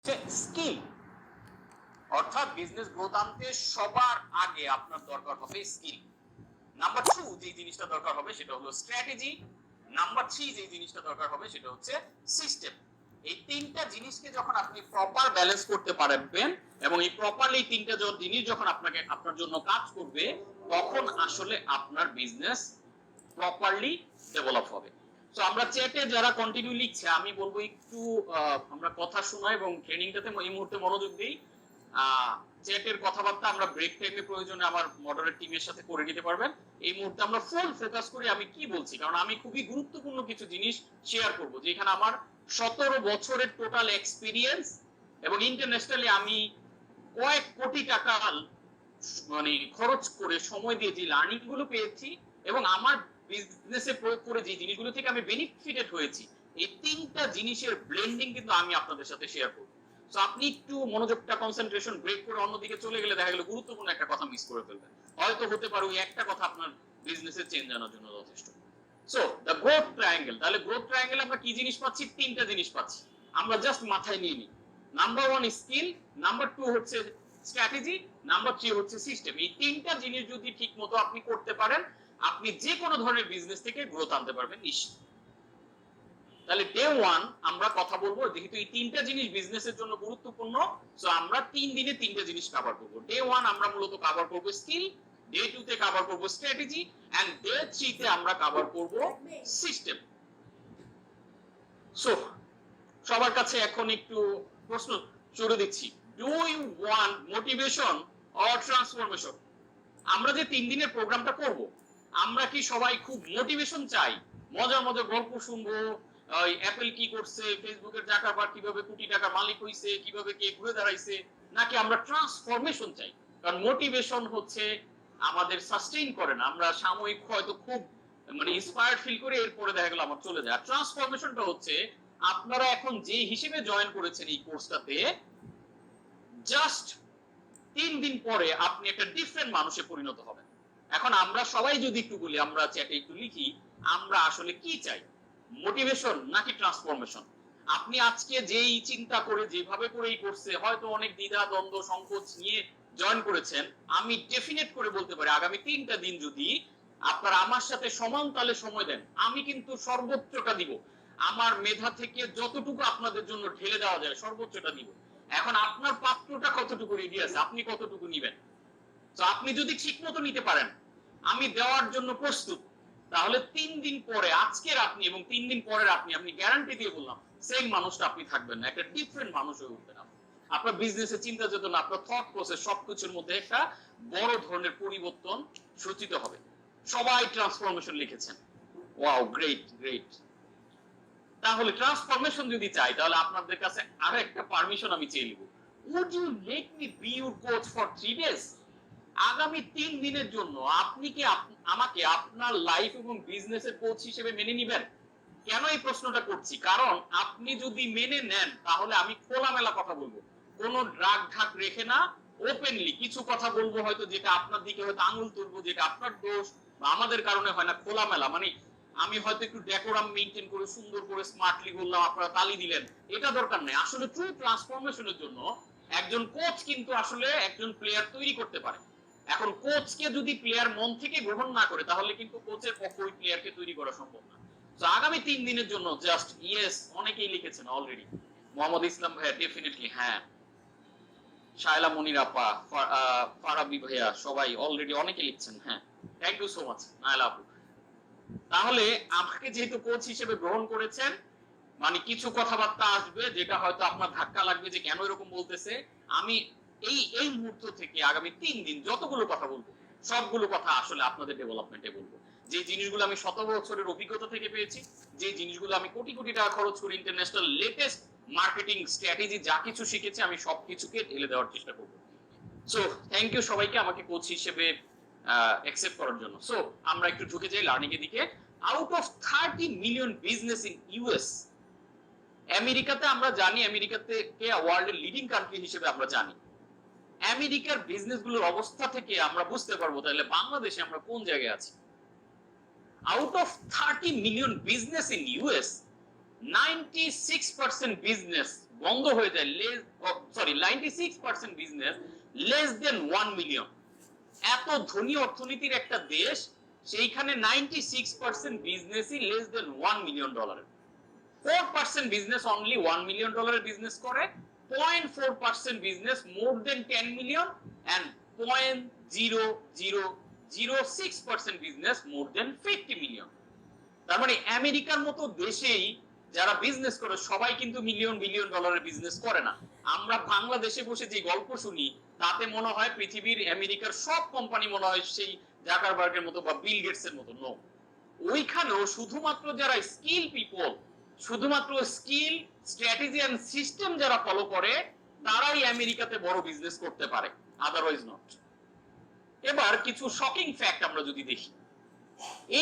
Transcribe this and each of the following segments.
হচ্ছে স্কিল অর্থাৎ business growth আনতে সবার আগে আপনার দরকার হবে স্কিল নাম্বার টু যে জিনিসটা দরকার হবে সেটা হলো স্ট্র্যাটেজি নাম্বার থ্রি যে জিনিসটা দরকার হবে সেটা হচ্ছে সিস্টেম এই তিনটা জিনিসকে যখন আপনি প্রপার ব্যালেন্স করতে পারবেন এবং এই প্রপারলি তিনটা জিনিস যখন আপনাকে আপনার জন্য কাজ করবে, তখন আসলে আপনার বিজনেস প্রপারলি ডেভেলপ হবে। তো আমরা চ্যাটে যারা কন্টিনিউ লিখছে, আমি বলব একটু আমরা কথা শোনা এবং ট্রেনিংটাতে এই মুহূর্তে মনোযোগ দিই। চ্যাটের কথাবার্তা আমরা ব্রেক টাইমে প্রয়োজনে আমার মডারেট টিমের সাথে করে নিতে পারবেন। এই মুহূর্তে আমরা ফুল ফোকাস করি আমি কি বলছি, কারণ আমি খুবই গুরুত্বপূর্ণ কিছু জিনিস শেয়ার করব, যেখানে আমার সতেরো বছরের টোটাল এক্সপিরিয়েন্স এবং ইন্টারন্যাশনালি আমি কয়েক কোটি টাকা মানে খরচ করে সময় দিয়ে যে লার্নিংগুলো পেয়েছি এবং আমার বিজনেসে প্রয়োগ করে যে জিনিসগুলো থেকে আমি বেনিফিটেড হয়েছি, এই তিনটা জিনিসের ব্লেন্ডিং কিন্তু আমি আপনাদের সাথে শেয়ার করব। তো আপনি একটু মনোযোগটা কনসেন্ট্রেশন ব্রেক করে অন্যদিকে চলে গেলে দেখা গেল গুরুত্বপূর্ণ একটা কথা মিস করে ফেলবেন হয়তো হতে পারে ওই একটা কথা আপনার বিজনেসের চেঞ্জ আনার জন্য যথেষ্ট। সো দ্য গ্রোথ ট্রায়াঙ্গেল তাহলে গ্রোথ ট্রায়াঙ্গেল আমরা কি জিনিস পাচ্ছি? তিনটা জিনিস পাচ্ছি। আমরা জাস্ট মাথায় নিয়ে নিই। Number one skill number two হচ্ছে স্ট্র্যাটেজি নাম্বার থ্রি হচ্ছে সিস্টেম এই তিনটা জিনিস যদি ঠিক মতো আপনি করতে পারেন আপনি যে কোনো ধরনের বিজনেস থেকে গ্রোথ আনতে পারবেন নিশ্চিত। তাহলে ডে ওয়ান আমরা কথা বলব, যেহেতু এই তিনটা জিনিস বিজনেসের জন্য গুরুত্বপূর্ণ সো আমরা তিন দিনে তিনটা জিনিস কভার করব। ডে ওয়ান আমরা মূলত কভার করব স্কিল ডে টু তে কভার করব স্ট্র্যাটেজি এন্ড ডে থ্রি তে আমরা কভার করব সিস্টেম সো সবার কাছে এখন একটু প্রশ্ন শুরু দিচ্ছি। Do you want motivation or transformation আমরা যে তিন দিনের প্রোগ্রামটা করব আমরা কি সবাই খুব মোটিভেশন চাই? মজার মজার গল্প শুনব, ওই অ্যাপেল কি করছে ফেসবুকের জাকারবার কীভাবে কোটি টাকা মালিক হইছে, কীভাবে কে ঘুরে দাঁড়াইছে, নাকি আমরা ট্রান্সফরমেশন চাই? কারণ মোটিভেশন হচ্ছে আমাদের সাস্টেইন করে না, আমরা সাময়িক হয়তো খুব মানে ইন্সপায়ার্ড ফিল করে এরপরে দেখা গেল আমার চলে যায়। ট্রান্সফরমেশনটা হচ্ছে, আপনারা এখন যে হিসেবে জয়েন করেছেন এই কোর্সটাতে জাস্ট তিন দিন পরে আপনি একটা ডিফারেন্ট মানুষে পরিণত হবেন। এখন আমরা সবাই যদি একটু বলি, আমরা চ্যাটে একটু লিখি, আমরা আসলে কি চাই? মোটিভেশন নাকি ট্রান্সফরমেশন আপনি আজকে যেই চিন্তা করে, যেভাবে করে এই করছে, হয়তো অনেক দ্বিধা, দ্বন্দ্ব, সংকোচ নিয়ে জয়েন করেছেন, আমি ডেফিনেট করে বলতে পারি, আগামী তিনটা দিন যদি আপনারা আমার সাথে সমান তালে সময় দেন, আমি কিন্তু সর্বোচ্চটা দিব। আমার মেধা থেকে যতটুকু আপনাদের জন্য ঢেলে দেওয়া যায়, সর্বোচ্চটা দিব। এখন আপনার পাত্রটা কতটুকু রেডি আছে, আপনি কতটুকু নিবেন? তো আপনি যদি ঠিক মতো নিতে পারেন আমি দেওয়ার জন্য প্রস্তুত। তাহলে তিন দিন পরে, আজকের আপনি এবং তিন দিন পরের আপনি আপনি গ্যারান্টি দিয়ে বললাম সেম মানুষটা আপনি থাকবেন না, একটা ডিফারেন্ট মানুষ হয়ে উঠবেন আপনি। আপনার বিজনেসের চিন্তা চেতনা, আপনার থট প্রসেস সবকিছুর মধ্যে একটা বড় ধরনের পরিবর্তন সূচিত হবে। সবাই ট্রান্সফরমেশন লিখেছেন। ওয়াও গ্রেট গ্রেট তাহলে ট্রান্সফরমেশন যদি চাই, তাহলে আপনাদের কাছে আরও একটা পারমিশন আমি চেয়ে নিব। Would you let me be your coach for three days আগামী তিন দিনের জন্য আপনি কি আমাকে আপনার লাইফ এবং বিজনেসের কোচ হিসেবে মেনে নিবেন? কেন এই প্রশ্নটা করছি? কারণ আপনি যদি মেনে নেন, তাহলে আমি খোলামেলা কথা বলব। কোনো ড্রাগ ঢাক রেখে না ওপেনলি কিছু কথা বলব হয়তো যেটা আপনার দিকে হয়তো আঙুল তুলবো, যেটা আপনার দোষ বা আমাদের কারণে হয় না, খোলামেলা। মানে আমি হয়তো একটু ডেকোরাম মেনটেন করে, সুন্দর করে স্মার্টলি বললাম, আপনারা তালি দিলেন। এটা দরকার নেই। আসলে ট্রু ট্রান্সফরমেশনের জন্য একজন কোচ কিন্তু আসলে একজন প্লেয়ার তৈরি করতে পারে। এখন কোচকে যদি প্লেয়ার মন থেকে গ্রহণ না করে, তাহলে কিন্তু কোচের পক্ষে ওই প্লেয়ারকে তৈরি করা সম্ভব না। তো আগামী তিন দিনের জন্য জাস্ট ইয়েস অনেকেই লিখেছেন অলরেডি মোহাম্মদ ইসলাম ভাইয়া ডেফিনেটলি হ্যাঁ। শায়লা মনির আপা ফারাবি ভাইয়া, সবাই অলরেডি অনেকে লিখছেন হ্যাঁ। Thank you so much Naila আপু। তাহলে আমাকে যেহেতু কোচ হিসেবে গ্রহণ করেছেন মানে কিছু কথাবার্তা আসবে যেটা হয়তো আপনার ধাক্কা লাগবে যে কেন এরকম বলতেছে। আমি এই এই মুহূর্ত থেকে আগামী তিন দিন যতগুলো কথা বলব, সবগুলো কথা আসলে আপনাদের ডেভেলপমেন্টে বলব। যে জিনিসগুলো আমি শত বছরের অভিজ্ঞতা থেকে পেয়েছি, যে জিনিসগুলো আমি কোটি কোটি টাকা খরচ করে ইন্টারন্যাশনাল লেটেস্ট মার্কেটিং স্ট্র্যাটেজি যা কিছু শিখেছি, আমি সবকিছুকে ঢেলে দেওয়ার চেষ্টা করব। সো থ্যাংক ইউ সবাইকে আমাকে কোচ হিসেবে অ্যাকসেপ্ট করার জন্য। সো আমরা একটু ঢুকে যাই লার্নিং এর দিকে। Out of thirty million business in US আমেরিকাতে আমরা জানি, আমেরিকাতে কে ওয়ার্ল্ডের লিডিং কান্ট্রি হিসেবে আমরা জানি। আমেরিকার বিজনেসগুলোর অবস্থা থেকে আমরা বুঝতে পারব তাহলে বাংলাদেশে আমরা কোন জায়গায় আছি? Out of thirty million business in US ninety six percent business বন্ধ হয়ে যায় sorry ninety six percent business less than one million এত ধনী অর্থনীতির একটা দেশ, সেইখানে নাইনটি সিক্স পার্সেন্ট বিজনেসই লেস দেন ওয়ান মিলিয়ন ডলারের four percent business only one million ডলারের বিজনেস করে point four percent business more than ten million and point zero zero zero six percent business more than fifty million তার মানে আমেরিকার মতো দেশেই যারা business করে, সবাই কিন্তু মিলিয়ন বিলিয়ন ডলারের বিজনেস করে না। আমরা বাংলাদেশে বসে যে গল্প শুনি, তাতে মনে হয় পৃথিবীর আমেরিকার সব কোম্পানি মনে হয় সেই জাকারবার্গের মতো বা বিল গেটস এর মতো নো ওইখানেও শুধুমাত্র যারা স্কিল পিপল শুধুমাত্র স্কিল স্ট্র্যাটেজি এন্ড সিস্টেম যারা ফলো করে, তারাই আমেরিকাতে বড় বিজনেস করতে পারে আদারওয়াইজ নট এবার কিছু শকিং ফ্যাক্ট আমরা যদি দেখি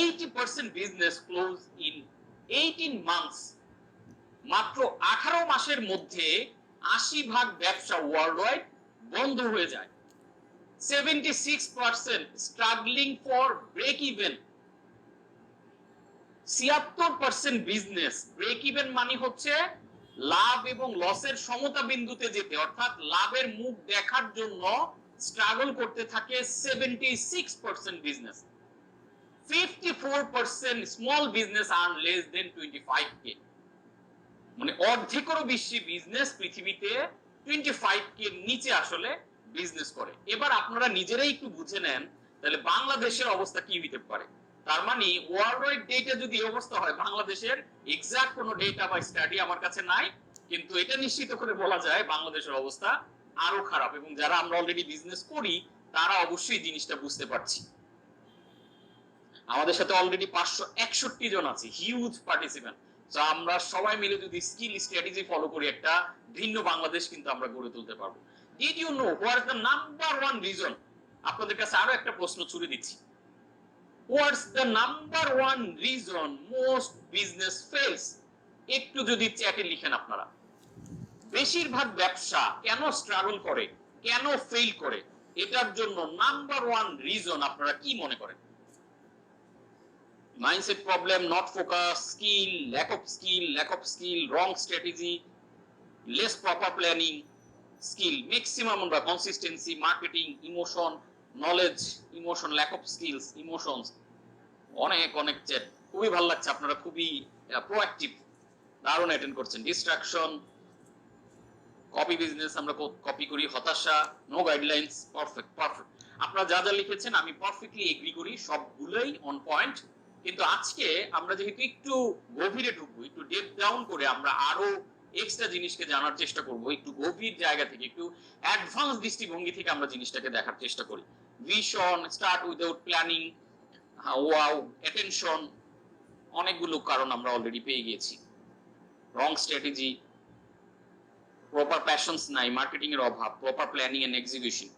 80% বিজনেস ক্লোজ ইন 18 মান্থস মাত্র 18 মাসের মধ্যে 80 ভাগ ব্যবসা ওয়ার্ল্ড ওয়াইড বন্ধ হয়ে যায়। 76% স্ট্রাগলিং ফর ব্রেক ইভেন ছিয়াত্তর পার্সেন্ট বিজনেস ব্রেক ইভেন মানে হচ্ছে লাভ এবং লসের সমতা বিন্দুতে যেতে, অর্থাৎ লাভের মুখ দেখার জন্য স্ট্রাগল করতে থাকে seventy six percent business fifty four percent small business earn less than twenty five K মানে অর্ধেকেরও বেশি বিজনেস পৃথিবীতে টোয়েন্টি ফাইভ কে নিচে আসলে বিজনেস করে। এবার আপনারা নিজেরাই একটু বুঝে নেন, তাহলে বাংলাদেশের অবস্থা কি হইতে পারে? তার মানে ওয়ার্ল্ড ওয়াইড ডেটা যদি অবস্থা হয়, বাংলাদেশের এক্সাক্ট কোনো ডেটা বা স্টাডি আমার কাছে নাই, কিন্তু এটা নিশ্চিত করে বলা যায় বাংলাদেশের অবস্থা আরও খারাপ এবং যারা আমরা অলরেডি বিজনেস করি, তারা অবশ্যই জিনিসটা বুঝতে পারছি। আমাদের সাথে অলরেডি পাঁচশো একষট্টি জন আছে হিউজ পার্টিসিপেন্ট তো আমরা সবাই মিলে যদি স্কিল স্ট্র্যাটেজি ফলো করি, একটা ভিন্ন বাংলাদেশ কিন্তু আমরা গড়ে তুলতে পারব। Did you know what the number one reason আপনাদের কাছে আরও একটা প্রশ্ন ছুড়ে দিচ্ছি। What's the number one reason most business fails একটু যদি চ্যাটে লিখেন আপনারা। বেশিরভাগ ব্যবসা কেন স্ট্রাগল করে? কেন ফেল করে? এটার জন্য নাম্বার ওয়ান রিজন আপনারা কি মনে করেন? Mindset problem not focus skill lack of skill lack of skill wrong strategy less proper planning skill maximum আমরা consistency marketing emotion knowledge emotion lack of skills emotions অনেক অনেক চ্যাট খুবই ভালো লাগছে, আপনারা খুবই প্রোঅ্যাক্টিভ দারুণ অ্যাটেন্ড করছেন। ডিস্ট্রাকশন কপি বিজনেস আমরা কপি করি, হতাশা নো গাইডলাইন্স পারফেক্ট পারফেক্ট আপনারা যা যা লিখেছেন, আমি পারফেক্টলি এগ্রি করি, সবগুলোই অন পয়েন্ট কিন্তু আজকে আমরা যেহেতু একটু গভীরে ঢুকবো, একটু ডেপ ডাউন করে আমরা আরও এক্সট্রা জিনিসকে জানার চেষ্টা করব, একটু গভীর জায়গা থেকে, একটু অ্যাডভান্স দৃষ্টিভঙ্গি থেকে আমরা জিনিসটাকে দেখার চেষ্টা করি। Vision start without planning wow attention অনেকগুলো কারণ আমরা অলরেডি পেয়ে গিয়েছি। রং স্ট্র্যাটেজি প্রপার প্যাশনস নাই মার্কেটিং এর অভাব প্রপার প্ল্যানিং এন্ড এক্সিকিউশন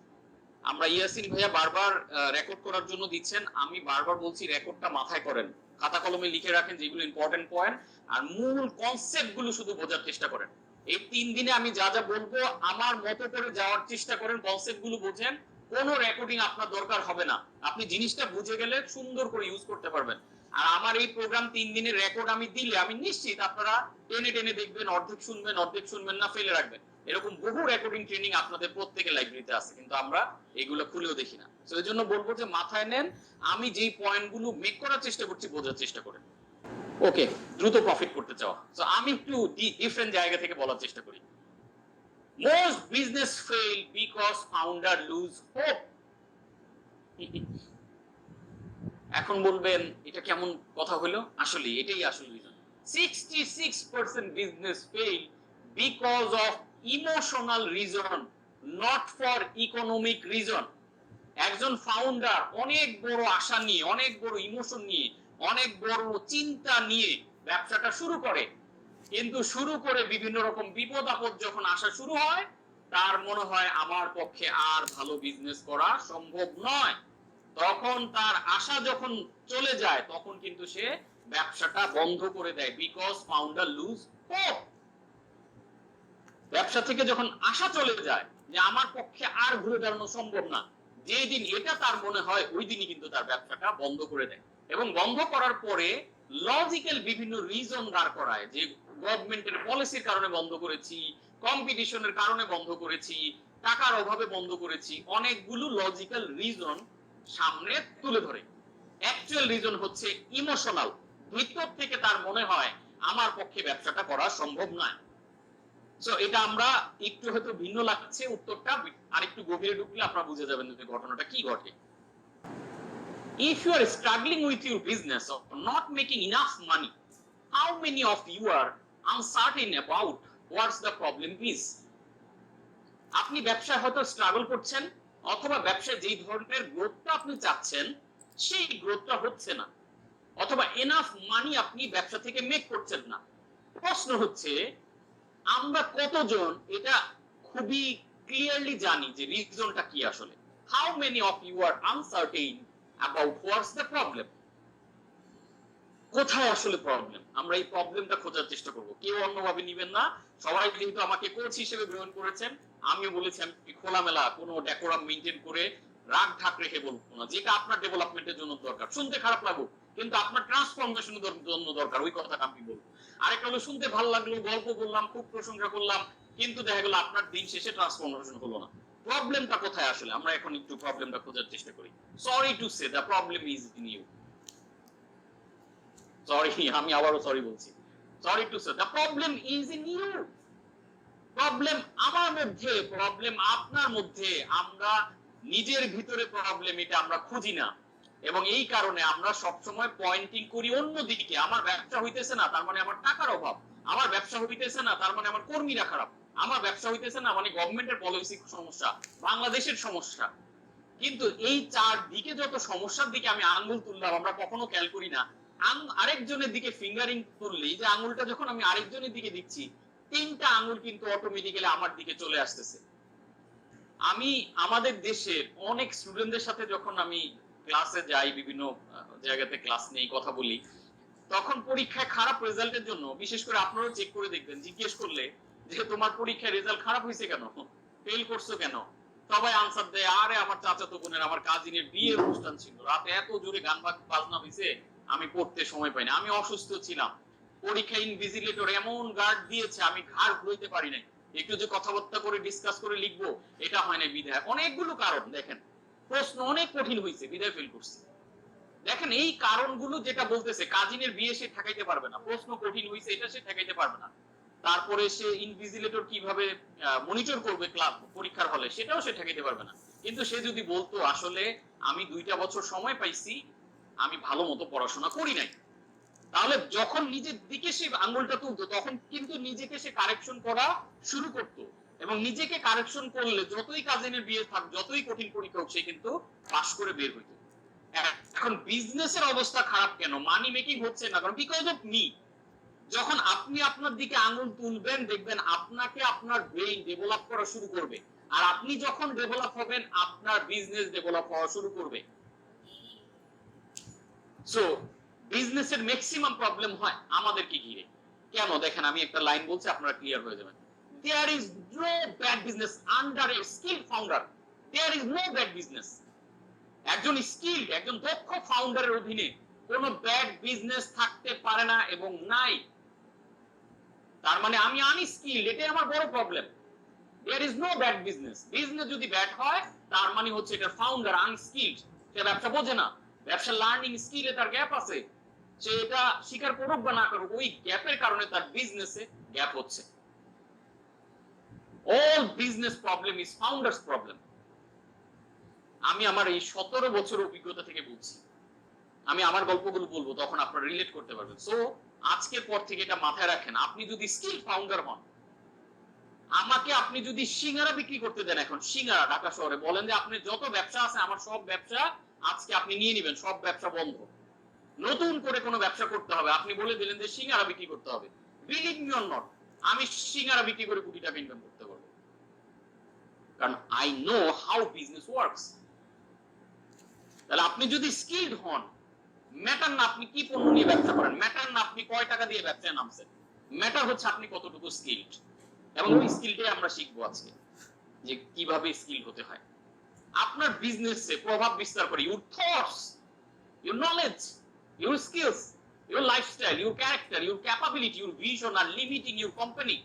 আমরা ইয়াসিন ভাইয়া বারবার রেকর্ড করার জন্য দিচ্ছেন। আমি বারবার বলছি রেকর্ডটা মাথায় করেন। খাতা কলমে লিখে রাখেন যেগুলো ইম্পর্টেন্ট পয়েন্ট আর মূল কনসেপ্টগুলো শুধু বোঝার চেষ্টা করেন। এই তিন দিনে আমি যা যা বলব, আমার মতো করে যাওয়ার চেষ্টা করেন কনসেপ্টগুলো বোঝেন। কোনো রেকর্ডিং আপনার দরকার হবে না। আপনি জিনিসটা বুঝে গেলে সুন্দর করে ইউজ করতে পারবেন। আর আমার এই প্রোগ্রাম তিন দিনের রেকর্ড আমি দিলে, আমি নিশ্চিত আপনারা টেনে টেনে দেখবেন, অর্ধেক শুনবেন অর্ধেক শুনবেন না ফেলে রাখবেন। এরকম বহু রেকর্ডিং ট্রেনিং আপনাদের প্রত্যেকের লাইব্রেরিতে আছে, কিন্তু আমরা এগুলো খুলেও দেখি না। তো এই জন্য বলব যে মাথায় নেন, আমি যেই পয়েন্টগুলো মেক করার চেষ্টা করছি, বোঝার চেষ্টা করেন। ওকে দ্রুত প্রফিট করতে চাওয়া তো আমি একটু ডিফারেন্ট জায়গা থেকে বলার চেষ্টা করি। Most business fail because founder lose hope এখন বলবেন, এটা কেমন কথা হলো? আসলে এটাই আসল reason 66% business fail because of emotional reason not for economic reason একজন ফাউন্ডার অনেক বড় আশা নিয়ে, অনেক বড় ইমোশন নিয়ে, অনেক বড় চিন্তা নিয়ে ব্যবসাটা শুরু করে। কিন্তু শুরু করে বিভিন্ন রকম বিপদ আপদ যখন আসা শুরু হয়, তার মনে হয় আমার পক্ষে আর ভালো বিজনেস করা সম্ভব নয়। তখন তার আশা যখন চলে যায়, তখন কিন্তু সে ব্যবসাটা বন্ধ করে দেয় বিকজ ফাউন্ডার লুজ হোপ ব্যবসা থেকে যখন আশা চলে যায় যে আমার পক্ষে আর ঘুরে দাঁড়ানো সম্ভব না যেই দিন এটা তার মনে হয় ওই দিনই কিন্তু তার ব্যবসাটা বন্ধ করে দেয়। এবং বন্ধ করার পরে লজিক্যাল বিভিন্ন রিজন দাঁড় করায় যে গভর্নমেন্টের পলিসির কারণে বন্ধ করেছি কম্পিটিশনের কারণে বন্ধ করেছি, টাকার অভাবে বন্ধ করেছি, অনেকগুলো লজিক্যাল রিজন সামনে তুলে ধরে। অ্যাকচুয়াল রিজন হচ্ছে ইমোশনাল ভিতর থেকে তার মনে হয় আমার পক্ষে ব্যবসাটা করা সম্ভব নয়। সো এটা আমরা একটু হয়তো ভিন্ন লাগছে উত্তরটা আরেকটু গভীরে ঢুকলে আপনারা বুঝে যাবেন যে ঘটনাটা কি ঘটে। If you are struggling with your business or not making enough money, how many of you are uncertain about what's the problem is. আপনি ব্যবসায় হয়তো স্ট্রাগল করছেন, অথবা ব্যবসায় যেই ধরনের গ্রোথটা আপনি চাচ্ছেন, সেই গ্রোথটা হচ্ছে না। অথবা এনাফ মানি আপনি ব্যবসা থেকে মেক করছেন না। প্রশ্ন হচ্ছে, আমরা কতজন এটা খুবই ক্লিয়ারলি জানি যে রিজনটা কি আসলে। How many of you are uncertain about what's the problem কোথায় আসলে প্রবলেম আমরা এই প্রবলেমটা খোঁজার চেষ্টা করব। কেউ অন্যভাবে নিবেন না। সবাই যেহেতু আমাকে কোচ হিসেবে গ্রহণ করেছেন। আমিও বলেছি, আমি খোলামেলা কোনো ডেকোরাম মেনটেন করে রাগ ঢাক রেখে বলব না। যেটা আপনার ডেভেলপমেন্টের জন্য দরকার। শুনতে খারাপ লাগুক কিন্তু আপনার ট্রান্সফরমেশনের জন্য দরকার। ওই কথাটা আমি বলব। আরেকটা হলো, শুনতে ভালো লাগল, গল্প বললাম, খুব প্রশংসা করলাম, কিন্তু দেখা গেল আপনার দিন শেষে ট্রান্সফরমেশন হলো না। প্রবলেমটা কোথায় আসলে? আমরা এখন একটু প্রবলেমটা খোঁজার চেষ্টা করি। Sorry to say the problem is in you sorry আমি আবারও সরি বলছি। Sorry to say the problem is in you problem আমার মধ্যে প্রবলেম আপনার মধ্যে। আমরা নিজের ভিতরে প্রবলেম এটা আমরা খুঁজি না। এবং এই কারণে আমরা সব সময় পয়েন্টিং করি অন্যদিকে। আমার ব্যবসা হইতেছে না, তার মানে আমার টাকার অভাব। আমার ব্যবসা হইতেছে না, তার মানে আমার কর্মীরা খারাপ। আমার ব্যবসা হইতেছে না মানে গভর্নমেন্টের পলিসি সমস্যা, বাংলাদেশের সমস্যা। কিন্তু এই চার দিকে যত সমস্যার দিকে আমি আঙ্গুল তুললাম, আমরা কখনো খেয়াল করি না আরেকজনের দিকে ফিঙ্গারিং তুললেই যে আঙ্গুলটা যখন আমি আরেকজনের দিকে দিচ্ছি, তিনটা আঙ্গুল কিন্তু অটোমেটিক্যালি আমার দিকে চলে আসতেছে। আমি আমাদের দেশের অনেক স্টুডেন্টদের সাথে যখন আমি ক্লাসে যাই, বিভিন্ন জায়গাতে ক্লাস নেই কথা বলি, তখন পরীক্ষায় খারাপ রেজাল্টের জন্য, বিশেষ করে আপনারাও চেক করে দেখবেন, জিজ্ঞেস করলে যে তোমার পরীক্ষায় রেজাল্ট খারাপ হয়েছে কেন? ফেল করছ কেন? সবাই আনসার দেয়, আরে, আমার চাচাতো বোনের, আমার কাজিনের বিয়ের অনুষ্ঠান ছিল। রাতে এত জোরে গান বাজ- বাজনা হয়েছে আমি পড়তে সময় পাইনি আমি অসুস্থ ছিলাম। পরীক্ষা ইনভিজিলেটর এমন গার্ড দিয়েছে, আমি ঘাড় ঘুরতে পারি নাই। একটু যে কথাবার্তা করে ডিসকাস করে লিখব, এটা হয় না বিধায় অনেকগুলো কারণ, দেখেন। প্রশ্ন অনেক কঠিন হয়েছে বিদায় ফেল করছে। দেখেন, এই কারণগুলো যেটা বলতেছে, কাজিনের বিয়ে সে ঠেকাইতে পারবে না। প্রশ্ন কঠিন হয়েছে এটা সে ঠেকাইতে পারবে না। তারপরে সে ইনভিজিলেটর কীভাবে মনিটর করবে ক্লাব পরীক্ষার হলে, সেটাও সে ঠেকাইতে পারবে না। কিন্তু সে যদি বলতো, আসলে আমি দুইটা বছর সময় পাইছি আমি ভালো মতো পড়াশোনা করি নাই। তাহলে যখন নিজের দিকে সে আঙ্গুলটা তুলতো, তখন কিন্তু নিজেকে সে কারেকশন করা শুরু করতো। এবং নিজেকে কারেকশন করলে যতই কাজিনের বিয়ে থাক, যতই কঠিন পরীক্ষা হোক, সে কিন্তু পাশ করে বের হইতো। এখন বিজনেসের অবস্থা খারাপ কেন? মানি মেকিং হচ্ছে না কারণ বিকজ অফ মি যখন আপনি আপনার দিকে আঙুল তুলবেন, দেখবেন আপনাকে আপনার ব্রেইন ডেভেলপ করা শুরু করবে। আর আপনি যখন ডেভেলপ হবেন, আপনার বিজনেস ডেভেলপ হওয়া শুরু করবে। সো বিজনেসের ম্যাক্সিমাম প্রবলেম হয় আমাদেরকে ঘিরে। কেন? দেখেন, আমি একটা লাইন বলছি, আপনারা ক্লিয়ার হয়ে যাবেন। There is no bad business under a skilled founder. There is no bad business. একজন স্কিল একজন দক্ষ ফাউন্ডারের অধীনে কোনো ব্যাড বিজনেস থাকতে পারে না এবং নাই। তার মানে আমি আনস্কিল এটাই আমার বড় problem there is no bad business business যদি ব্যাড হয়, তার মানে হচ্ছে এটা ফাউন্ডার আনস্কিলড সে ব্যবসা বোঝে না। ব্যবসা লার্নিং স্কিলে তার গ্যাপ আছে, সে এটা স্বীকার করুক বা না করুক, ওই গ্যাপের কারণে তার বিজনেসে গ্যাপ হচ্ছে। All business problem is founders problem আমি আমার এই সতেরো বছর অভিজ্ঞতা থেকে বলছি। আমি আমার গল্পগুলো বলব, তখন আপনারা রিলেট করতে পারবেন। সো আজকের পর থেকে এটা মাথায় রাখেন, আপনি যদি স্কিল ফাউন্ডার হন, আমাকে আপনি যদি সিঙ্গারা বিক্রি করতে দেন এখন, সিঙ্গারা ঢাকা শহরে, বলেন যে আপনি যত ব্যবসা আছে, আমার সব ব্যবসা আজকে আপনি নিয়ে নেবেন, সব ব্যবসা বন্ধ। নতুন করে কোনো ব্যবসা করতে হবে। আপনি বলে দিলেন যে সিঙ্গারা বিক্রি করতে হবে। বিলিভ মি নট আমি সিঙ্গারা বিক্রি করে কোটি টাকা ইনকাম করতে পারব। কারণ I know how business works তাহলে আপনি যদি স্কিলড হন ম্যাটার না আপনি কি পণ্য নিয়ে ব্যবসা করেন ম্যাটার না আপনি কয় টাকা দিয়ে ব্যবসায় নামছেন ম্যাটার হচ্ছে আপনি কতটুকু স্কিলড এবং ওই স্কিলটাই আমরা শিখব আজকে যে কীভাবে স্কিল হতে হয়। আপনার বিজনেসে প্রভাব বিস্তার করে। Your thoughts your knowledge your skills your lifestyle your character your capability your vision are limiting your company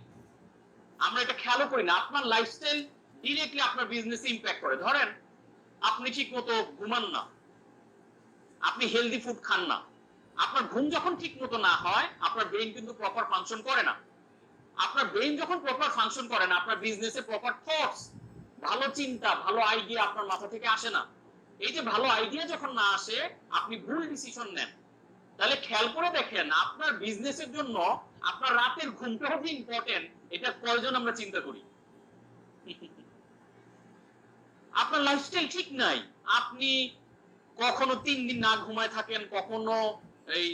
আমরা এটা খেয়ালও করি না। আপনার লাইফস্টাইল ডিরেক্টলি আপনার বিজনেসে ইম্প্যাক্ট করে। ধরেন, আপনি ঠিক মতো ঘুমান না। আপনি হেলদি ফুড খান না। আপনার ঘুম যখন ঠিক মতো না হয়, আপনার ব্রেন কিন্তু প্রপার ফাংশন করে না। আপনার ব্রেন যখন প্রপার ফাংশন করে না, আপনার বিজনেসে প্রপার থটস ভালো চিন্তা, ভালো আইডিয়া আপনার মাথা থেকে আসে না। এই যে ভালো আইডিয়া যখন না আসে, আপনি ভুল ডিসিশন নেন। তাহলে খেয়াল করে দেখেন, আপনার বিজনেসের জন্য আপনার রাতের ঘুমটাও যে ইম্পর্টেন্ট এটা কয়জন আমরা চিন্তা করি? আপনার লাইফস্টাইল ঠিক নাই। আপনি কখনো তিন দিন না ঘুমায় থাকেন, কখনো এই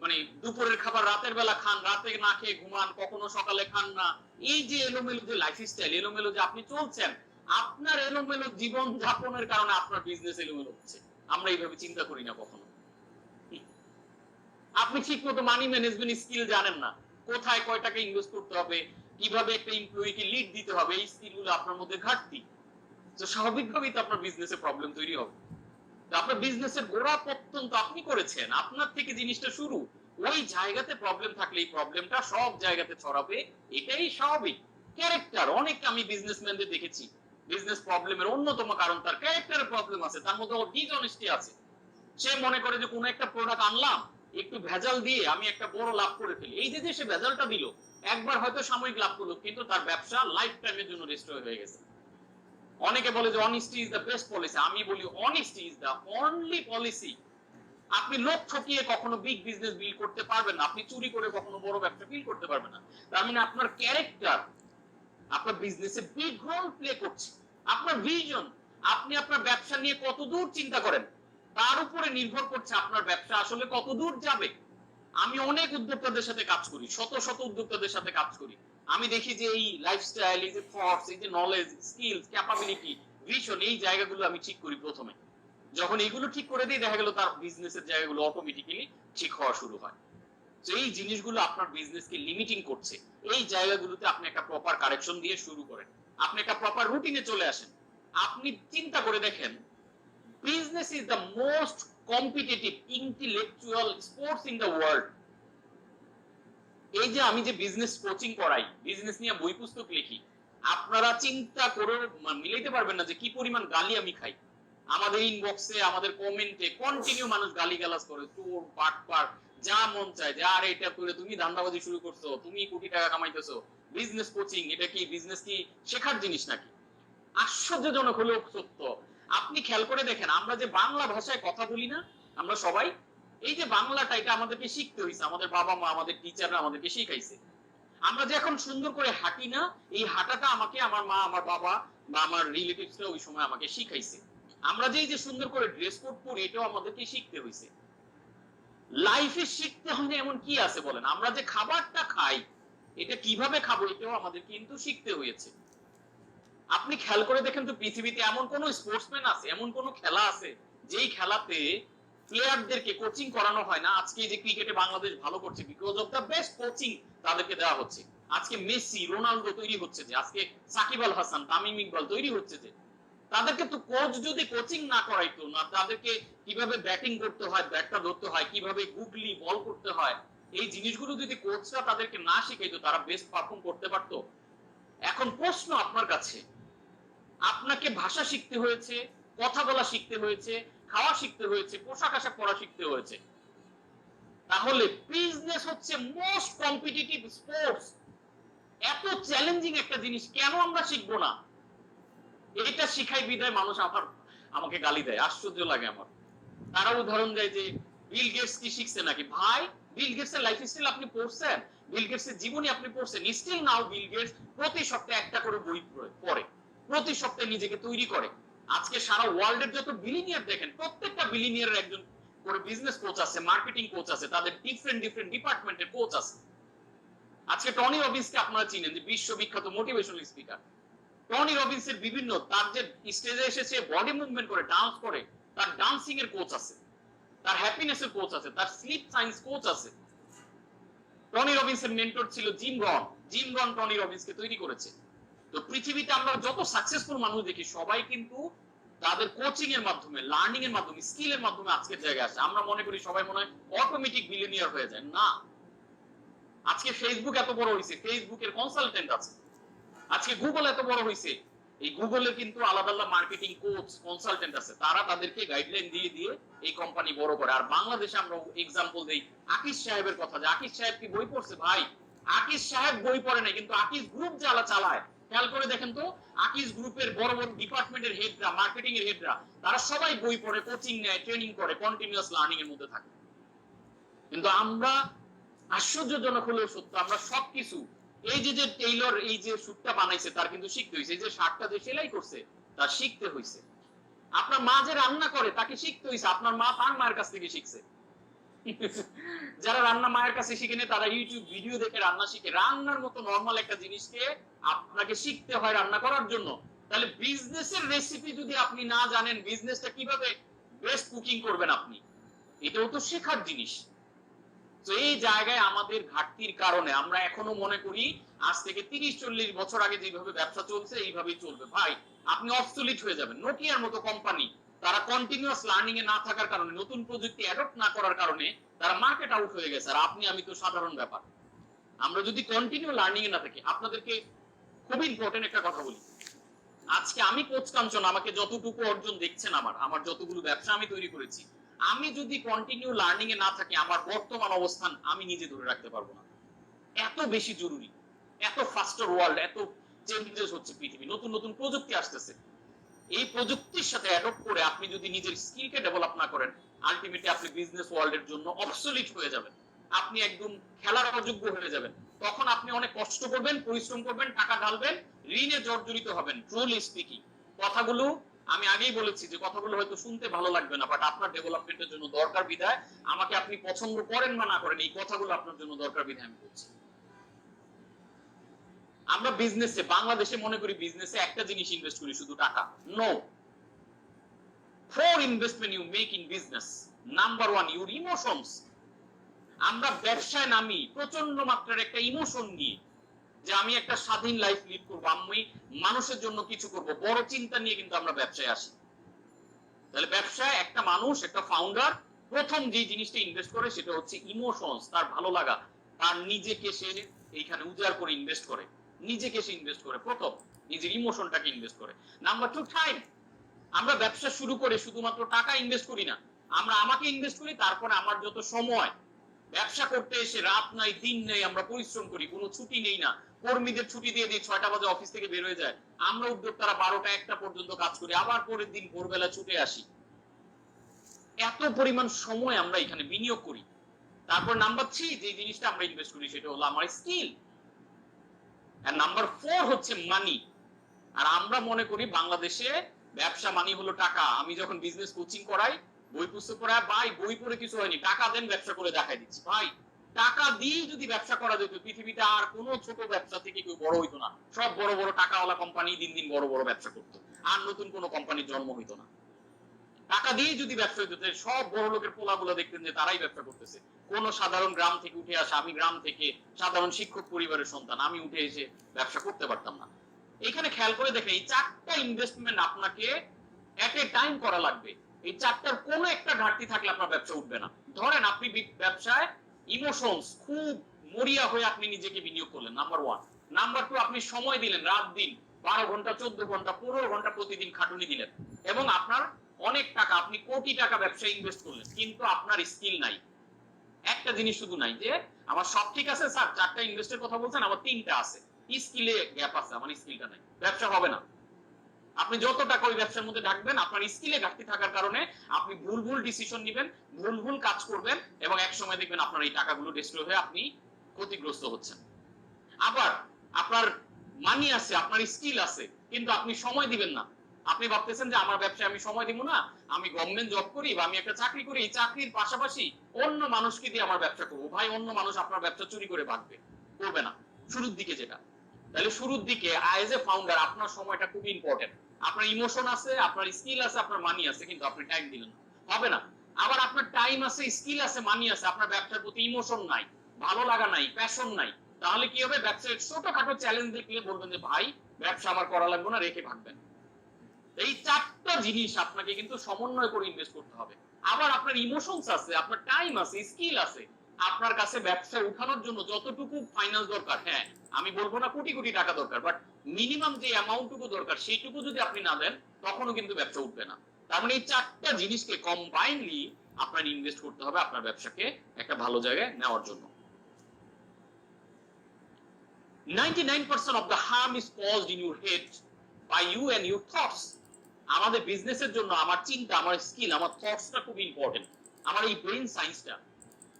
মানে দুপুরের খাবার রাতের বেলা খান, রাতে না খেয়ে ঘুমান, কখনো সকালে খান না। এই যে এলোমেলো যে লাইফস্টাইল এলোমেলো যে আপনি চলছেন, আপনার এলোমেলো জীবন যাপনের কারণে আপনার বিজনেস এলোমেলো হচ্ছে। আমরা এইভাবে চিন্তা করি না কখনো। আপনি ঠিক মতো মানি ম্যানেজমেন্ট স্কিল জানেন না। কোথায় কয় টাকা ইনভেস্ট করতে হবে, কীভাবে একটা এমপ্লয়িকে লিড দিতে হবে, এই স্কিলগুলো আপনার মধ্যে ঘাটতি। তো স্বাভাবিকভাবেই তো আপনার বিজনেসে প্রবলেম তৈরি হবে। আপনার বিজনেসের গোড়া পত্তন তো আপনি করেছেন, আপনার থেকে জিনিসটা শুরু। ওই জায়গাতে প্রবলেম থাকলে এই প্রবলেমটা সব জায়গাতে ছড়াবে, এটাই স্বাভাবিক। ক্যারেক্টার অনেক আমি বিজনেসম্যানদের দেখেছি। বিজনেস প্রবলেমের অন্যতম কারণ তার ক্যারেক্টারের প্রবলেম আছে, তার মধ্যে ওর ডিসঅনেস্টি আছে। সে মনে করে যে, কোনো একটা প্রোডাক্ট আনলাম, একটু ভেজাল দিয়ে আমি একটা বড় লাভ করে ফেলি। এই যে যে সে ভেজালটা দিল, একবার হয়তো সাময়িক লাভ করল, কিন্তু তার ব্যবসা লাইফ টাইমের জন্য রেস্টোর হয়ে গেছে। অনেকে বলে যে honesty is the best policy আমি বলি honesty is the only policy আপনি লোক ঠকিয়ে কখনো বিগ বিজনেস বিল করতে পারবেন না। আপনি চুরি করে কখনো বড় ব্যবসা বিল করতে পারবেন না। তার মানে আপনার ক্যারেক্টার আপনার বিজনেসে বিগ রোল প্লে করছে। আপনার ভিশন আপনি আপনার ব্যবসা নিয়ে কত দূর চিন্তা করেন, তার উপরে নির্ভর করছে আপনার ব্যবসা আসলে কত দূর যাবে। আমি অনেক উদ্যোক্তাদের সাথে কাজ করি, শত শত উদ্যোক্তাদের সাথে কাজ করি। আমি দেখি যে এই লাইফস্টাইল এই যে থটস এই যে নলেজ স্কিলস ক্যাপাবিলিটি ভিশন এই জায়গাগুলো আমি ঠিক করি প্রথমে। যখন এইগুলো ঠিক করে দিই দেখা গেল তার বিজনেসের জায়গাগুলো অটোমেটিক্যালি ঠিক হওয়া শুরু হয়। তো এই জিনিসগুলো আপনার বিজনেসকে লিমিটিং করছে। এই জায়গাগুলোতে আপনি একটা প্রপার কারেকশন দিয়ে শুরু করেন। আপনি একটা প্রপার রুটিনে চলে আসেন। আপনি চিন্তা করে দেখেন business is the most competitive intellectual sports in the world এই যে আমি যে বিজনেস কোচিং করাই বিজনেস নিয়ে বই পুস্তক লিখি, আপনারা চিন্তা করে মিলাইতে পারবেন না যে কি পরিমাণ গালি আমি খাই। আমাদের ইনবক্সে আমাদের কমেন্টে কন্টিনিউ মানুষ গালি গালাজ করে, চোর বাটপার যা মন চায়, যে, আর, এটা করে তুমি ধান্দাবাজি শুরু করছ, তুমি কোটি টাকা কামাইতেছো। বিজনেস কোচিং এটা কি বিজনেস কি শেখার জিনিস নাকি? আশ্চর্যজনক হলেও সত্য। আপনি খেয়াল করে দেখেন, আমরা যে বাংলা ভাষায় কথা বলি না, আমরা সবাই, এই যে বাংলাটা, এটা আমাদেরকে শিখতে হয়েছে আমাদের বাবা মা, আমাদের টিচাররা আমাদেরকে শিখাইছে। আমরা যে এখন সুন্দর করে হাঁটি না, এই হাঁটাটা আমাকে, আমার মা, আমার বাবা বা আমার রিলেটিভসরা ওই সময় আমাকে শিখাইছে। আমরা যে এই যে সুন্দর করে ড্রেস কোড পরি, এটাও আমাদেরকে শিখতে হয়েছে লাইফে শিখতে হয় এমন কি আছে বলেন? আমরা যে খাবারটা খাই, এটা কীভাবে খাব, এটাও আমাদের কিন্তু শিখতে হয়েছে আপনি খেয়াল করে দেখেন তো পৃথিবীতে এমন কোন স্পোর্টসম্যান আছে, এমন কোন খেলা আছে, যেই খেলাতে প্লেয়ারদেরকে কোচিং করানো হয় না, আজকে যে ক্রিকেটে বাংলাদেশ ভালো করছে because of the best coaching তাদেরকে দেওয়া হচ্ছে। আজকে মেসি, রোনালদো তৈরি হচ্ছে যে, আজকে সাকিব আল হাসান, তামিম ইকবাল তৈরি হচ্ছে যে। তাদেরকে তো কোচ যদি কোচিং না করাইতো না, তাদেরকে কীভাবে ব্যাটিং করতে হয়, ব্যাটটা ধরতে হয়, কীভাবে গুগলি বল করতে হয়, এই জিনিসগুলো যদি কোচরা তাদেরকে না শিখাইতো, তারা বেস্ট পারফর্ম করতে পারতো। এখন প্রশ্ন আপনার কাছে, আপনাকে ভাষা শিখতে হয়েছে, কথা বলা শিখতে হয়েছে, খাওয়া শিখতে হয়েছে, পোশাক আশাক পরা শিখতে হয়েছে। তাহলে বিজনেস হচ্ছে মোস্ট কম্পিটিটিভ স্পোর্টস এত চ্যালেঞ্জিং একটা জিনিস, কেন আমরা শিখব না? এটা শিখাই বিদায় মানুষ আমার, আমাকে গালি দেয়। আশ্চর্য লাগে আমার। তারা উদাহরণ দেয় যে, বিল গেটস কি শিখছে নাকি? ভাই, বিল গেটস এর লাইফ স্টাইল আপনি পড়ছেন? বিল গেটস এর জীবনী আপনি পড়ছেন? স্টিল নাও বিল গেটস প্রতি সপ্তাহে একটা করে বই পড়ে- প্রতি সপ্তাহে নিজেকে তৈরি করে। আজকে সারা ওয়ার্ল্ডের যত বিলিনিয়ার দেখেন, প্রত্যেকটা বিলিনিয়ারের একজন করে বিজনেস কোচ আছে মার্কেটিং কোচ আছে, তাদের ডিফারেন্ট ডিফারেন্ট ডিপার্টমেন্টের কোচ আছে। আজকে টনি রবিন্সকে আপনারা চিনেন যে, বিশ্ববিখ্যাত মোটিভেশনাল স্পিকার টনি রবিন্সের বিভিন্ন তার যে স্টেজে এসেছে বডি মুভমেন্ট করে ডান্স করে, তার ডান্সিং এর কোচ আছে। তার হ্যাপিনেস এর কোচ আছে, তার স্লিপ সায়েন্স কোচ আছে। টনি রবিন্সের মেন্টর ছিল Jim Rohn. Jim Rohn Tony রবিন্সকে তৈরি করেছে। তো পৃথিবীতে আমরা যত সাকসেসফুল মানুষ দেখি, সবাই কিন্তু তাদের কোচিং এর মাধ্যমে লার্নিং এর মাধ্যমে স্কিল এর মাধ্যমে আজকের জায়গায় আসে। আমরা মনে করি সবাই মনে হয় অটোমেটিক বিলিনিয়ার হয়ে যায়। না। আজকে ফেসবুক এত বড় হয়েছে ফেসবুকের কনসালটেন্ট আছে। আজকে গুগল এত বড় হয়েছে এই গুগলের কিন্তু আলাদা আলাদা মার্কেটিং কোচ কনসালটেন্ট আছে। তারা তাদেরকে গাইডলাইন দিয়ে দিয়ে এই কোম্পানি বড় করে। আর বাংলাদেশে আমরা এক্সাম্পল দেই আকিস সাহেবের কথা। যে আকিস সাহেব কি বই পড়ছে? ভাই আকিস সাহেব বই পড়ে না কিন্তু আকিস গ্রুপ যারা চালায়, খেয়াল করে দেখেন তো আকিস গ্রুপের বড় বড় ডিপার্টমেন্টের হেডরা মার্কেটিং এর হেডরা তারা সবাই বই পড়ে কোচিং নেয় ট্রেনিং করে কন্টিনিউয়াস লার্নিং এর মধ্যে থাকে। কিন্তু আমরা আশ্চর্যজনক হলেও সত্য, আমরা সবকিছু এই যে যে টেইলর এই যে স্যুটটা বানাইছে, তার কিন্তু শিখতে হয়েছে এই যে শার্টটা যে সেলাই করছে, তার শিখতে হয়েছে আপনার মা যে রান্না করে, তাকে শিখতে হয়েছে আপনার মা তার মায়ের কাছ থেকে শিখছে। যারা রান্না মায়ের কাছে শিখে নেয়, তারা ইউটিউব ভিডিও দেখে রান্না শিখে। রান্নার মতো নর্মাল একটা জিনিসকে আপনাকে শিখতে হয় রান্না করার জন্য। তাহলে বিজনেসের রেসিপি যদি আপনি না জানেন বিজনেসটা কীভাবে বেস্ট কুকিং করবেন আপনি? এটাও তো শেখার জিনিস। তো এই জায়গায় আমাদের ঘাটতির কারণে আমরা এখনও মনে করি আজ থেকে তিরিশ, চল্লিশ বছর আগে যেভাবে ব্যবসা চলছে, এইভাবেই চলবে। ভাই, আপনি অবসলিট হয়ে যাবেন। নোকিয়ার মতো কোম্পানি তারা কন্টিনিউয়াস লার্নিং এ না থাকার কারণে, নতুন প্রযুক্তি অ্যাডপ্ট না করার কারণে তারা মার্কেট আউট হয়ে গেছে। আর আপনি, আমি তো সাধারণ ব্যাপার। আমরা যদি কন্টিনিউ লার্নিং এ না থাকি, আপনাদেরকে খুব ইম্পর্টেন্ট একটা কথা বলি। আজকে আমি কোচ কাঞ্চন, আমাকে যতটুকু অর্জন দেখছেন আমার আমার যতগুলো ব্যবসা আমি তৈরি করেছি আমি যদি কন্টিনিউ লার্নিং এ না থাকি, আমার বর্তমান অবস্থান আমি নিজে ধরে রাখতে পারব না। এত বেশি জরুরি, এত ফাস্টার ওয়ার্ল্ড এত চেঞ্জেস হচ্ছে পৃথিবী, নতুন নতুন প্রযুক্তি আসতেছে। এই প্রযুক্তির সাথে অ্যাডপ্ট করে আপনি যদি নিজের স্কিলকে ডেভেলপ না করেন আলটিমেটলি আপনি বিজনেস ওয়ার্ল্ডের জন্য অবসলিট হয়ে যাবেন। আপনি একদম খেলার অযোগ্য হয়ে যাবেন। তখন আপনি অনেক কষ্ট করবেন, পরিশ্রম করবেন, টাকা ঢালবেন, ঋণে জর্জরিত হবেন ট্রুলি স্পিকিং কথাগুলো আমি আগেই বলেছি যে কথাগুলো হয়তো শুনতে ভালো লাগবে না বাট আপনার ডেভেলপমেন্টের জন্য দরকার বিধায় আমাকে আপনি পছন্দ করেন বা না করেন, এই কথাগুলো আপনার জন্য দরকার বিধায় আমি বলছি। আমরা বিজনেসে বাংলাদেশে মনে করি বিজনেসে একটা জিনিস ইনভেস্ট করি, শুধু টাকা। No four investment you make in business number one your emotions আমরা ব্যবসায় নামি প্রচণ্ড মাত্রার একটা ইমোশন নিয়ে যে আমি একটা স্বাধীন লাইফ লিড করব, আমি মানুষের জন্য কিছু করব। বড় চিন্তা নিয়ে কিন্তু আমরা ব্যবসায় আসি। তাহলে ব্যবসায় একটা মানুষ, একটা ফাউন্ডার প্রথম যে জিনিসটা ইনভেস্ট করে সেটা হচ্ছে ইমোশনস তার ভালো লাগা। তার নিজেকে সে এইখানে উজাড় করে ইনভেস্ট করে। নিজেকে সে ইনভেস্ট করে। প্রথম, নিজের ইমোশনটাকে ইনভেস্ট করে। নাম্বার টু টাইম আমরা ব্যবসা শুরু করে শুধুমাত্র টাকা ইনভেস্ট করি না। আমরা আমাকে ইনভেস্ট করি, তারপরে আমার যত সময়। ব্যবসা করতে এসে রাত নাই, দিন নেই, আমরা পরিশ্রম করি, কোনো ছুটি নেই না। কর্মীদের ছুটি দিয়ে দিই ছয়টা বাজে অফিস থেকে বের হয়ে যায়। আমরা উদ্যোক্তারা বারোটা একটা পর্যন্ত কাজ করি, আবার পরের দিন ভোরবেলা ছুটে আসি। এত পরিমাণ সময় আমরা এখানে বিনিয়োগ করি। তারপর নাম্বার থ্রি যে জিনিসটা আমরা ইনভেস্ট করি সেটা হলো আমার স্কিল আর নাম্বার ফোর হচ্ছে মানি আর আমরা মনে করি বাংলাদেশে ব্যবসা মানি হলো টাকা। আমি যখন বিজনেস কোচিং করাই, বই পুস্তক পড়ায় ভাই বই পড়ে কিছু হয়নি, টাকা দেন, ব্যবসা করে দেখাই দিচ্ছি। ভাই টাকা দিয়ে যদি ব্যবসা করা যেত পৃথিবীতে আর কোনো ছোট ব্যবসা থেকে কেউ বড় হইতো না। সব বড় বড় টাকাওয়ালা কোম্পানি দিন দিন বড় বড় ব্যবসা করতো। আর নতুন কোনো কোম্পানির জন্ম হইতো না। টাকা দিয়ে যদি ব্যবসা হইতো সব বড় লোকের পোলাগুলো দেখতেন যে তারাই ব্যবসা করতেছে। কোন সাধারণ গ্রাম থেকে উঠে আসা, আমি গ্রাম থেকে সাধারণ শিক্ষক পরিবারের সন্তান, আমি উঠে এসে ব্যবসা করতে পারতাম না। এখানে খেয়াল করে দেখেন, এই চারটা ইনভেস্টমেন্ট আপনাকে এট এ টাইম করা লাগবে। এই চারটার কোন একটা ঘাটতি থাকলে আপনার ব্যবসা উঠবে না। ধরেন আপনি ব্যবসায় ইমোশনস খুব মরিয়া হয়ে আপনি নিজেকে বিনিয়োগ করলেন নাম্বার ওয়ান নাম্বার টু আপনি সময় দিলেন, রাত দিন, বারো ঘণ্টা, চোদ্দ ঘণ্টা, পনেরো ঘণ্টা প্রতিদিন খাটুনি দিলেন। এবং আপনার অনেক টাকা, আপনি কোটি টাকা ব্যবসায় ইনভেস্ট করলেন, কিন্তু আপনার স্কিল নাই। একটা জিনিস শুধু নাই যে, আমার সব ঠিক আছে, স্যার, চারটা ইনভেস্টের কথা বলছেন আমার তিনটা আছে। স্কিলে গ্যাপ আছে, আমার স্কিলটা নাই। ব্যবসা হবে না। আপনি যত টাকা ওই ব্যবসার মধ্যে ঢাকবেন, আপনার স্কিলে ঘাটতি থাকার কারণে আপনি ভুল ভুল ডিসিশন নেবেন, ভুল ভুল কাজ করবেন এবং এক সময় দেখবেন আপনার এই টাকাগুলো ডিস্ট্রয় হয়ে আপনি ক্ষতিগ্রস্ত হচ্ছেন। আবার আপনার মানি আছে, আপনার স্কিল আছে, কিন্তু আপনি সময় দিবেন না। আপনি ভাবতেছেন যে আমার ব্যবসায় আমি সময় দিব না, আমি গভর্নমেন্ট জব করি বা আমি একটা চাকরি করি, এই চাকরির পাশাপাশি অন্য মানুষকে দিয়ে আমার ব্যবসা করব। ভাই, অন্য মানুষ আপনার ব্যবসা চুরি করে ভাগবে করবে না। শুরুর দিকে যেটা। তাহলে শুরুর দিকে আইজ এ ফাউন্ডার আপনার সময়টা খুব ইম্পর্টেন্ট আপনার ইমোশন আছে, আপনার স্কিল আছে, আপনার মানি আছে, কিন্তু আপনি টাইম দিলেন হবে না। আবার আপনার টাইম আছে স্কিল আছে মানি আছে, আপনার ব্যবসার প্রতি ইমোশন নাই, ভালো লাগা নাই প্যাশন নাই। তাহলে কি হবে? ব্যবসায় ছোটখাটো চ্যালেঞ্জ দেখলে বলবেন যে, ভাই, ব্যবসা আমার করা লাগবে না, রেখে ভাগবেন এই চারটা জিনিস আপনাকে কিন্তু সমন্বয় করে ইনভেস্ট করতে হবে। আবার আপনার ইমোশনস আছে, আপনার টাইম আছে স্কিল আছে আপনার কাছে ব্যবসা উঠানোর জন্য যতটুকু ফাইন্যান্স দরকার হ্যাঁ আমি বলব না কোটি কোটি টাকা দরকার বাট মিনিমাম যে অ্যামাউন্টটুকু দরকার, সেইটুকু যদি আপনি না দেন, তখনও কিন্তু ব্যবসা উঠবে না। তার মানে এই চারটা জিনিসকে কম্বাইনলি আপনার ইনভেস্ট করতে হবে আপনার ব্যবসাকে একটা ভালো জায়গায় নেওয়ার জন্য। 99% of the harm is caused in your head by you and your thoughts আমাদের বিজনেসের জন্য, আমার চিন্তা, আমার স্কিল আমার থটসটা খুব ইম্পর্টেন্ট আমার এই brain সায়েন্সটা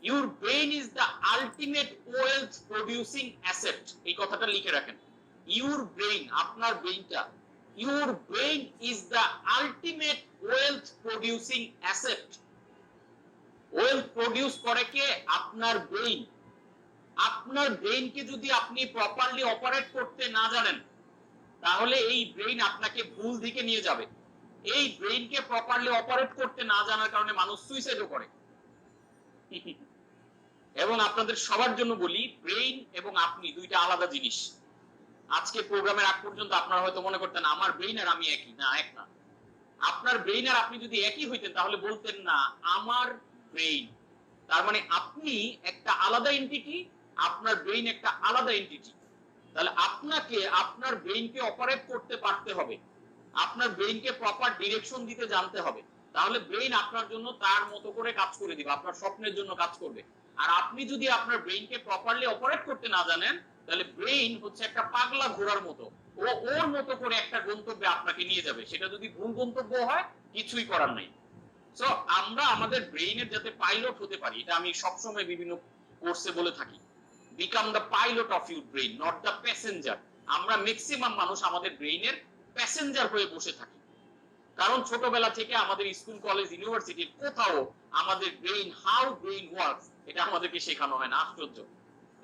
your brain is the ultimate wealth producing asset এই কথাটা লিখে রাখেন। ইউর ব্রেন আপনার ব্রেনটা your brain is the ultimate wealth producing asset wealth produce করে কে? আপনার ব্রেন আপনার ব্রেনকে যদি আপনি প্রপারলি অপারেট করতে না জানেন, তাহলে এই ব্রেন আপনাকে ভুল দিকে নিয়ে যাবে। এই ব্রেনকে প্রপারলি অপারেট করতে না জানার কারণে মানুষ সুইসাইডও করে। এবং আপনাদের সবার জন্য বলি ব্রেইন এবং আপনি দুইটা আলাদা জিনিস। আজকে প্রোগ্রামের আগ পর্যন্ত আপনারা হয়তো মনে করতেন, আমার ব্রেইন আর আমি একই। না, এক না। আপনার ব্রেইন আর আপনি যদি একই হইতেন, তাহলে বলতেন না, আমার ব্রেইন তার মানে আপনি একটা আলাদা এন্টিটি আপনার ব্রেইন একটা আলাদা এন্টিটি তাহলে আপনাকে, আপনার ব্রেইনকে অপারেট করতে পারতে হবে। আপনার ব্রেইনকে প্রপার ডিরেকশন দিতে জানতে হবে। তাহলে ব্রেইন আপনার জন্য তার মতো করে কাজ করে দিবে, আপনার স্বপ্নের জন্য কাজ করবে। আর আপনি যদি আপনার ব্রেইনকে প্রপারলি অপারেট করতে না জানেন, তাহলে ব্রেইন হচ্ছে একটা পাগলা ঘোড়ার মতো। ও, ওর মতো করে একটা গন্তব্যে আপনাকে নিয়ে যাবে। সেটা যদি ভুল গন্তব্য হয়, কিছুই করার নাই। সো আমরা আমাদের ব্রেইনের যাতে পাইলট হতে পারি, এটা আমি সবসময় বিভিন্ন কোর্সে বলে থাকি। Become the pilot of your brain not the passenger আমরা ম্যাক্সিমাম মানুষ আমাদের ব্রেইনের প্যাসেঞ্জার হয়ে বসে থাকি। কারণ ছোটবেলা থেকে আমাদের স্কুল কলেজ ইউনিভার্সিটির কোথাও আমাদের ব্রেইন হাউ ব্রেইন ওয়ার্কস এটা আমাদেরকে শেখানো হয় না, আশ্চর্য।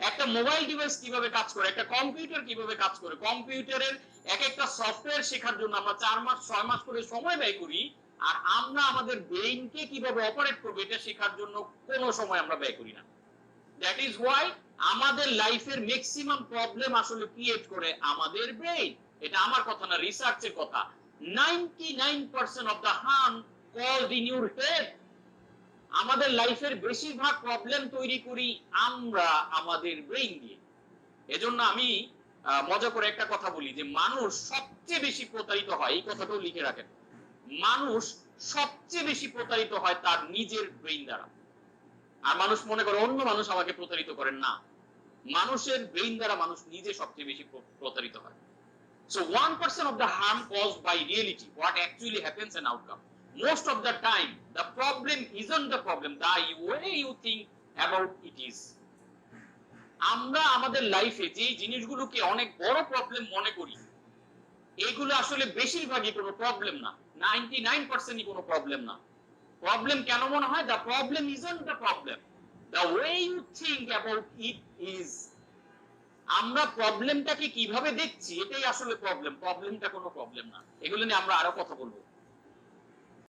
একটা মোবাইল ডিভাইস কীভাবে কাজ করে, একটা কম্পিউটার কীভাবে কাজ করে কম্পিউটারের এক একটা সফটওয়্যার শেখার জন্য আমরা চার মাস, ছয় মাস করে সময় ব্যয় করি, আর আমরা আমাদের ব্রেইনকে কীভাবে অপারেট করব, এটা শেখার জন্য কোনো সময় আমরা ব্যয় করি না। দ্যাট ইজ ওয়াই আমাদের লাইফের ম্যাক্সিমাম প্রবলেম আসলে ক্রিয়েট করে আমাদের ব্রেইন এটা আমার কথা না রিসার্চের কথা। 99% of the harm caused in your head আমাদের লাইফের বেশিরভাগ প্রবলেম তৈরি করি আমরা আমাদের ব্রেইন দিয়ে এজন্য আমি মজা করে একটা কথা বলি যে মানুষ সবচেয়ে বেশি প্রতারিত হয়, এই কথাটাও লিখে রাখেন, মানুষ সবচেয়ে বেশি প্রতারিত হয় তার নিজের ব্রেইন দ্বারা। আর মানুষ মনে করে অন্য মানুষ আমাকে প্রতারিত করেন, না। মানুষের ব্রেইন দ্বারা মানুষ নিজে সবচেয়ে বেশি প্রতারিত হয়। So 1% of the harm caused by reality what actually happens and outcome. Most of the time, the problem isn't the problem, the way you think about it is. আমরা আমাদের লাইফে যে জিনিসগুলোকে অনেক বড় প্রবলেম মনে করি এগুলো আসলে বেশিরভাগই কোনো প্রবলেম না নাইনটি নাইন পার্সেন্টই কোনো প্রবলেম না। প্রবলেম কেন মনে হয়? The problem isn't the problem the way you think about it is আমরা প্রবলেমটাকে কীভাবে দেখছি এটাই আসলে প্রবলেম প্রবলেমটা কোনো প্রবলেম না। এগুলো নিয়ে আমরা আরও কথা বলব।